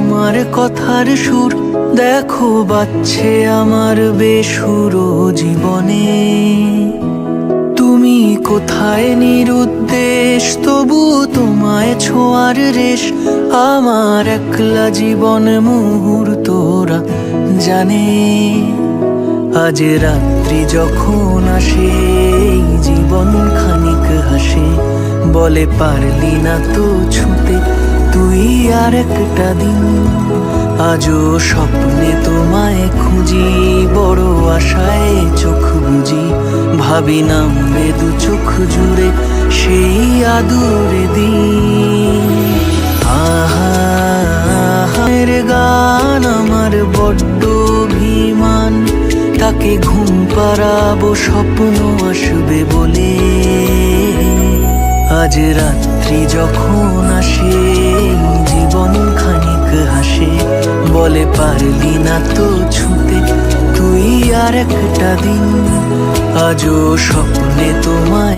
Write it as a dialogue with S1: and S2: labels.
S1: তোমার কথার সুর দেখো বাচ্ছে আমার বেসুর জীবনে। তুমি কোথায় নিরুদ্দেশ, তবু তোমায় ছোঁয়ার রেশ, আমার একলা জীবন মুহূর্তরা জানে। আজ রাত্রি যখন আসে জীবন খানিক হাসে, বলে পারলি না তো ছুতে। আর একটা দিন আজও স্বপ্নে তোমায় খুঁজি, বড় আশায় চোখ বুঝি ভাবি নামবে দু চোখ জুড়ে সেই আদুরে দিন। আহা আহার গান আমার বড্ড অভিমান। তাকে ঘুম পাড়াবো, স্বপ্ন আসবে বলে। আজ রাত্রি যখন আসে বলে পারলি না তো ছুতে তুই আর একটা দিন আজও স্বপ্নে তোমায়